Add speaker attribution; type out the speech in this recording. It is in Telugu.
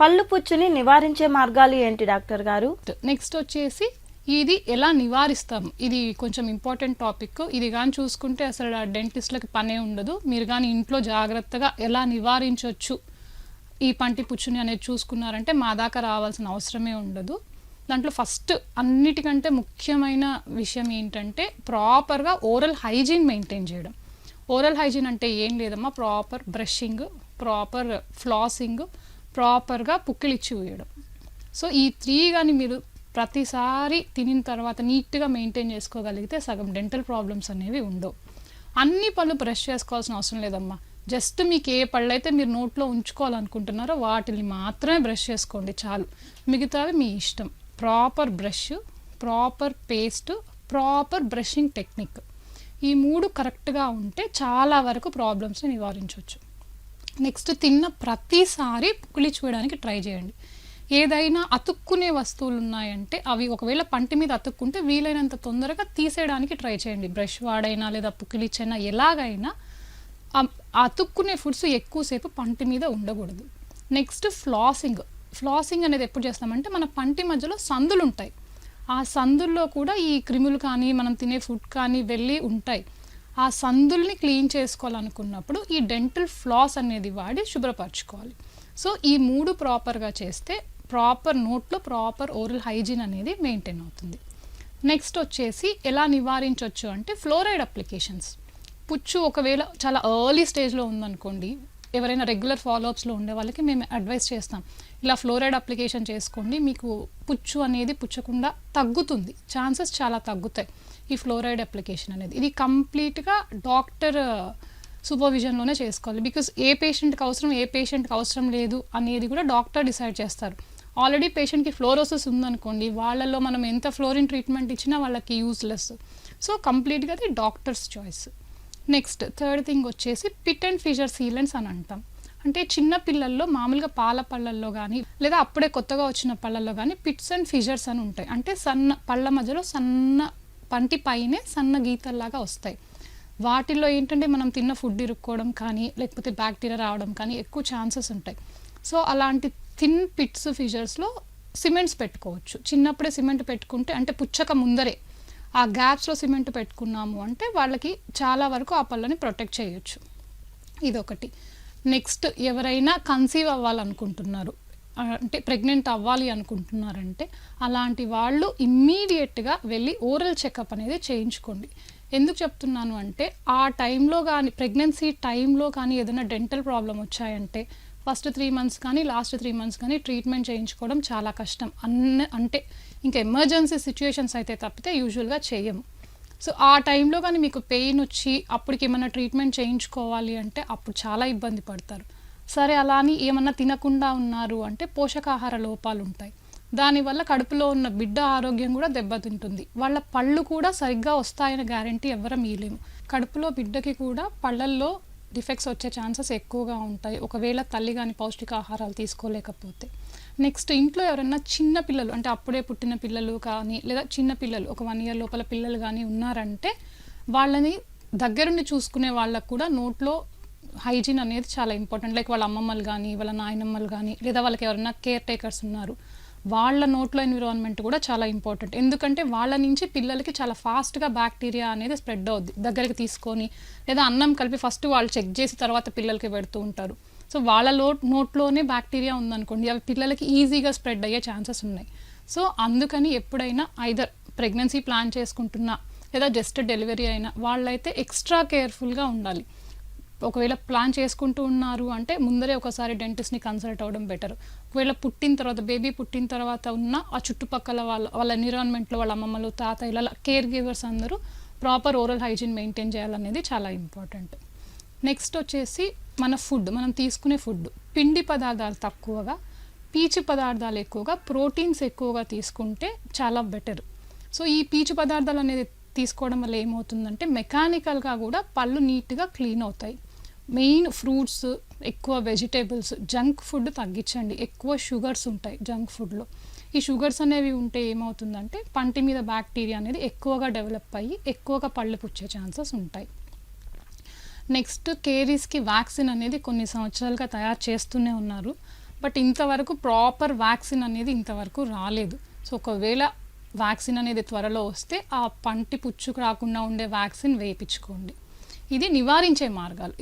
Speaker 1: పళ్ళు పుచ్చుని నివారించే మార్గాలు ఏంటి డాక్టర్ గారు?
Speaker 2: నెక్స్ట్ వచ్చేసి ఇది ఎలా నివారిస్తాము? ఇది కొంచెం ఇంపార్టెంట్ టాపిక్ ఇది కానీ చూసుకుంటే అసలు ఆ డెంటిస్ట్లకి పనే ఉండదు. మీరు కానీ ఇంట్లో జాగ్రత్తగా ఎలా నివారించవచ్చు ఈ పంటి పుచ్చుని అనేది చూసుకున్నారంటే మా దాకా రావాల్సిన అవసరమే ఉండదు. దాంట్లో ఫస్ట్ అన్నిటికంటే ముఖ్యమైన విషయం ఏంటంటే ప్రాపర్గా ఓరల్ హైజీన్ మెయింటైన్ చేయడం. ఓరల్ హైజీన్ అంటే ఏం లేదమ్మా ప్రాపర్ బ్రషింగ్ ప్రాపర్ ఫ్లాసింగ్ ప్రాపర్గా పుక్కిలిచ్చి వేయడం. సో ఈ త్రీ కానీ మీరు ప్రతిసారి తినిన తర్వాత నీట్గా మెయింటైన్ చేసుకోగలిగితే సగం డెంటల్ ప్రాబ్లమ్స్ అనేవి ఉండవు. అన్ని పళ్ళు బ్రష్ చేసుకోవాల్సిన అవసరం లేదమ్మా. జస్ట్ మీకు ఏ పళ్ళు అయితే మీరు నోట్లో ఉంచుకోవాలనుకుంటున్నారో వాటిని మాత్రమే బ్రష్ చేసుకోండి చాలు. మిగతావి మీ ఇష్టం. Proper brush proper paste proper brushing technique. ఈ మూడు కరెక్ట్గా ఉంటే చాలా వరకు ప్రాబ్లమ్స్ని నివారించవచ్చు నెక్స్ట్ తిన్న ప్రతిసారి పుక్కిలి చూడడానికి ట్రై చేయండి. ఏదైనా అతుక్కునే వస్తువులు ఉన్నాయంటే అవి ఒకవేళ పంటి మీద అతుక్కుంటే వీలైనంత తొందరగా తీసేయడానికి ట్రై చేయండి. బ్రష్ వాడైనా లేదా పుక్కిలిచ్చైనా ఎలాగైనా ఆ- అతుక్కునే ఫుడ్స్ ఎక్కువసేపు పంటి మీద ఉండకూడదు. Next flossing. ఫ్లాసింగ్ అనేది ఎప్పుడు చేస్తామంటే మన పంటి మధ్యలో సందులు ఉంటాయి ఆ సందుల్లో కూడా ఈ క్రిములు కానీ మనం తినే ఫుడ్ కానీ వెళ్ళి ఉంటాయి. ఆ సందుల్ని క్లీన్ చేసుకోవాలనుకున్నప్పుడు ఈ డెంటల్ ఫ్లాస్ అనేది వాడి శుభ్రపరచుకోవాలి. సో ఈ మూడు ప్రాపర్గా చేస్తే ప్రాపర్ నోట్లో ప్రాపర్ ఓరల్ హైజీన్ అనేది మెయింటైన్ అవుతుంది. నెక్స్ట్ వచ్చేసి ఎలా నివారించవచ్చు అంటే ఫ్లోరైడ్ అప్లికేషన్స్. పుచ్చు ఒకవేళ చాలా ఎర్లీ స్టేజ్లో ఉందనుకోండి ఎవరైనా రెగ్యులర్ ఫాలోఅప్స్లో ఉండే వాళ్ళకి మేము అడ్వైస్ చేస్తాం. ఇలా ఫ్లోరైడ్ అప్లికేషన్ చేసుకోండి మీకు పుచ్చు అనేది పుచ్చకుండా తగ్గుతుంది. ఛాన్సెస్ చాలా తగ్గుతాయి ఈ ఫ్లోరైడ్ అప్లికేషన్ అనేది. ఇది కంప్లీట్గా డాక్టర్ సూపర్విజన్లోనే చేసుకోవాలి. బికాస్ ఏ పేషెంట్కి అవసరం ఏ పేషెంట్కి అవసరం లేదు అనేది కూడా డాక్టర్ డిసైడ్ చేస్తారు. ఆల్రెడీ పేషెంట్కి ఫ్లోరోసిస్ ఉందనుకోండి వాళ్ళల్లో మనం ఎంత ఫ్లోరిన్ ట్రీట్మెంట్ ఇచ్చినా వాళ్ళకి యూస్లెస్ సో కంప్లీట్గా అది doctors choice. Next third thing వచ్చేసి పిట్ అండ్ ఫిషర్ సీలెంట్స్ అని అంటాం. అంటే చిన్న పిల్లల్లో మామూలుగా పాల పళ్ళల్లో కానీ లేదా అప్పుడే కొత్తగా వచ్చిన పళ్ళల్లో కానీ పిట్స్ అండ్ ఫిషర్స్ అని ఉంటాయి. అంటే సన్న పళ్ళ మధ్యలో సన్న పంటి పైనే సన్న గీతల్లాగా వస్తాయి. వాటిల్లో ఏంటంటే మనం తిన్న ఫుడ్ ఇరుక్కోవడం కానీ లేకపోతే బ్యాక్టీరియా రావడం కానీ ఎక్కువ ఛాన్సెస్ ఉంటాయి. సో అలాంటి థిన్ పిట్స్ ఫిషర్స్లో సిమెంట్స్ పెట్టుకోవచ్చు. చిన్నప్పుడే సిమెంట్ పెట్టుకుంటే అంటే పుచ్చక ముందరే ఆ గ్యాప్స్లో సిమెంట్ పెట్టుకున్నాము అంటే వాళ్ళకి చాలా వరకు ఆ పళ్ళని ప్రొటెక్ట్ చేయొచ్చు. ఇదొకటి. నెక్స్ట్ ఎవరైనా కన్సీవ్ అవ్వాలనుకుంటున్నారు అంటే ప్రెగ్నెంట్ అవ్వాలి అనుకుంటున్నారంటే అలాంటి వాళ్ళు ఇమ్మీడియట్గా వెళ్ళి ఓరల్ చెకప్ అనేది చేయించుకోండి. ఎందుకు చెప్తున్నాను అంటే ఆ టైంలో కానీ ప్రెగ్నెన్సీ టైంలో కానీ ఏదైనా డెంటల్ ప్రాబ్లం వచ్చాయంటే ఫస్ట్ త్రీ మంత్స్ కానీ లాస్ట్ త్రీ మంత్స్ కానీ ట్రీట్మెంట్ చేయించుకోవడం చాలా కష్టం. అన్న అంటే ఇంకా ఎమర్జెన్సీ సిచ్యుయేషన్స్ అయితే తప్పితే యూజువల్గా చేయము సో ఆ టైంలో కానీ మీకు పెయిన్ వచ్చి అప్పటికి ఏమైనా ట్రీట్మెంట్ చేయించుకోవాలి అంటే అప్పుడు చాలా ఇబ్బంది పడతారు. సరే అలా అని ఏమన్నా తినకుండా ఉన్నారు అంటే పోషకాహార లోపాలు ఉంటాయి. దానివల్ల కడుపులో ఉన్న బిడ్డ ఆరోగ్యం కూడా దెబ్బతింటుంది. వాళ్ళ పళ్ళు కూడా సరిగ్గా వస్తాయని గ్యారంటీ ఎవరం ఇయలేము కడుపులో బిడ్డకి కూడా పళ్ళల్లో డిఫెక్ట్స్ వచ్చే ఛాన్సెస్ ఎక్కువగా ఉంటాయి. ఒకవేళ తల్లి కానీ పౌష్టికాహారాలు తీసుకోలేకపోతే. నెక్స్ట్ ఇంట్లో ఎవరైనా చిన్న పిల్లలు అంటే అప్పుడే పుట్టిన పిల్లలు కానీ లేదా చిన్న పిల్లలు ఒక వన్ ఇయర్ లోపల పిల్లలు కానీ ఉన్నారంటే వాళ్ళని దగ్గరుండి చూసుకునే వాళ్ళకు కూడా నోట్లో హైజీన్ అనేది చాలా ఇంపార్టెంట్. లైక్ వాళ్ళ అమ్మమ్మలు కానీ వాళ్ళ నాయనమ్మలు కానీ లేదా వాళ్ళకి ఎవరైనా కేర్ టేకర్స్ ఉన్నారు వాళ్ళ నోట్లో ఎన్విరాన్మెంట్ కూడా చాలా ఇంపార్టెంట్. ఎందుకంటే వాళ్ళ నుంచి పిల్లలకి చాలా ఫాస్ట్గా బ్యాక్టీరియా అనేది స్ప్రెడ్ అవుద్ది. దగ్గరికి తీసుకొని లేదా అన్నం కలిపి ఫస్ట్ వాళ్ళు చెక్ చేసి తర్వాత పిల్లలకి పెడుతూ ఉంటారు. సో వాళ్ళ లో నోట్లోనే బ్యాక్టీరియా ఉందనుకోండి అవి పిల్లలకి ఈజీగా స్ప్రెడ్ అయ్యే ఛాన్సెస్ ఉన్నాయి. సో అందుకని ఎప్పుడైనా ఐదర్ ప్రెగ్నెన్సీ ప్లాన్ చేసుకుంటున్నా లేదా జస్ట్ డెలివరీ అయినా వాళ్ళైతే ఎక్స్ట్రా కేర్ఫుల్గా ఉండాలి. ఒకవేళ ప్లాన్ చేసుకుంటూ ఉన్నారు అంటే ముందరే ఒకసారి డెంటిస్ట్ని కన్సల్ట్ అవ్వడం బెటర్. ఒకవేళ పుట్టిన తర్వాత బేబీ పుట్టిన తర్వాత ఉన్న ఆ చుట్టుపక్కల వాళ్ళ వాళ్ళ ఎన్విరాన్మెంట్లో వాళ్ళ అమ్మమ్మలు తాతయ్యలు కేర్ గివర్స్ అందరూ ప్రాపర్ ఓరల్ హైజీన్ మెయింటైన్ చేయాలనేది చాలా ఇంపార్టెంట్. నెక్స్ట్ వచ్చేసి మన ఫుడ్ మనం తీసుకునే ఫుడ్ పిండి పదార్థాలు తక్కువగా పీచు పదార్థాలు ఎక్కువగా ప్రోటీన్స్ ఎక్కువగా తీసుకుంటే చాలా బెటర్ సో ఈ పీచు పదార్థాలు అనేది తీసుకోవడం వల్ల ఏమవుతుందంటే మెకానికల్గా కూడా పళ్ళు నీట్గా క్లీన్ అవుతాయి. మెయిన్ ఫ్రూట్స్ ఎక్కువ వెజిటేబుల్స్ జంక్ ఫుడ్ తగ్గించండి. ఎక్కువ షుగర్స్ ఉంటాయి జంక్ ఫుడ్లో. ఈ షుగర్స్ అనేవి ఉంటే ఏమవుతుందంటే పంటి మీద బ్యాక్టీరియా అనేది ఎక్కువగా డెవలప్ అయ్యి ఎక్కువగా పళ్ళు పుచ్చే ఛాన్సెస్ ఉంటాయి. నెక్స్ట్ కేరీస్కి వ్యాక్సిన్ అనేది కొన్ని సంవత్సరాలుగా తయారు చేస్తూనే ఉన్నారు. బట్ ఇంతవరకు ప్రాపర్ వ్యాక్సిన్ అనేది ఇంతవరకు రాలేదు. సో ఒకవేళ వ్యాక్సిన్ అనేది త్వరలో వస్తే ఆ పంటి పుచ్చుకు రాకుండా ఉండే వ్యాక్సిన్ వేయించుకోండి. ఇది నివారించే మార్గాలు.